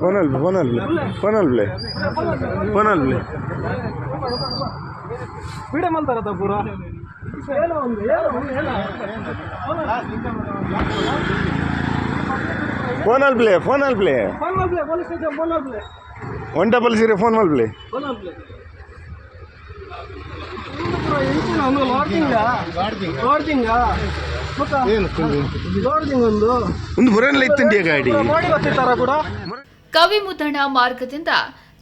ಫೋನಲ್ಲಿ ಫೋನಲ್ಲಿ ಫೋನಲ್ಲಿ ಫೋನಲ್ಲಿ. ವಿಡಿಯೋ ಮಾಡ್ತಾರದ ಪೂರ. ಫೋನಲ್ಲಿ ಪ್ಲೇ ಫೋನಲ್ಲಿ play. One double zero phone ಮಾಡ್ಲೇ lodging lodging ಒಂದು ಗಾಡಿ. ನೋಡಿ ಗೊತ್ತಿತ್ತಾರ ಕೂಡ? ಕವಿ ಮುದ್ದಣ ಮಾರ್ಗದಿಂದ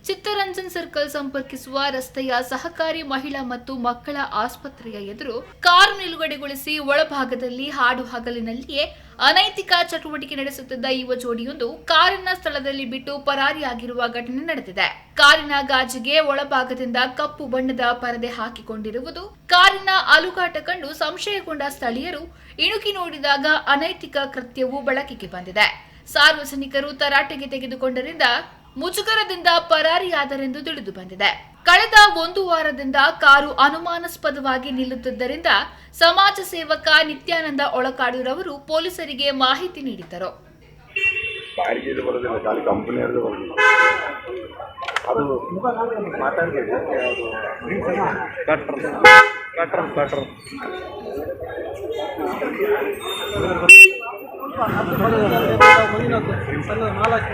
ಚಿತ್ತರಂಜನ್ ಸರ್ಕಲ್ ಸಂಪರ್ಕಿಸುವ ರಸ್ತೆಯ ಸಹಕಾರಿ ಮಹಿಳಾ ಮತ್ತು ಮಕ್ಕಳ ಆಸ್ಪತ್ರೆಯ ಎದುರು ಕಾರು ನಿಲುಗಡೆಗೊಳಿಸಿ ಒಳಭಾಗದಲ್ಲಿ ಹಾಡು ಹಗಲಿನಲ್ಲಿಯೇ ಅನೈತಿಕ ಚಟುವಟಿಕೆ ನಡೆಸುತ್ತಿದ್ದ ಯುವ ಜೋಡಿಯೊಂದು ಕಾರಿನ ಸ್ಥಳದಲ್ಲಿ ಬಿಟ್ಟು ಪರಾರಿಯಾಗಿರುವ ಘಟನೆ ನಡೆದಿದೆ. ಕಾರಿನ ಗಾಜಿಗೆ ಒಳಭಾಗದಿಂದ ಕಪ್ಪು ಬಣ್ಣದ ಪರದೆ ಹಾಕಿಕೊಂಡಿರುವುದು, ಕಾರಿನ ಅಲುಗಾಟ ಕಂಡು ಸಂಶಯಗೊಂಡ ಸ್ಥಳೀಯರು ಇಣುಕಿ ನೋಡಿದಾಗ ಅನೈತಿಕ ಕೃತ್ಯವು ಬೆಳಕಿಗೆ ಬಂದಿದೆ. ಸಾರ್ವಜನಿಕರು ತರಾಟೆಗೆ ತೆಗೆದುಕೊಂಡರಿಂದ ಮುಜುಗರದಿಂದ ಪರಾರಿಯಾದರೆಂದು ತಿಳಿದು ಬಂದಿದೆ. ಕಳೆದ ಒಂದು ವಾರದಿಂದ ಕಾರು ಅನುಮಾನಾಸ್ಪದವಾಗಿ ನಿಲ್ಲುತ್ತಿದ್ದರಿಂದ ಸಮಾಜ ಸೇವಕ ನಿತ್ಯಾನಂದ ಒಳಕಾಡೂರವರು ಪೊಲೀಸರಿಗೆ ಮಾಹಿತಿ ನೀಡಿದ್ದರು. ನಾಲ್ಕು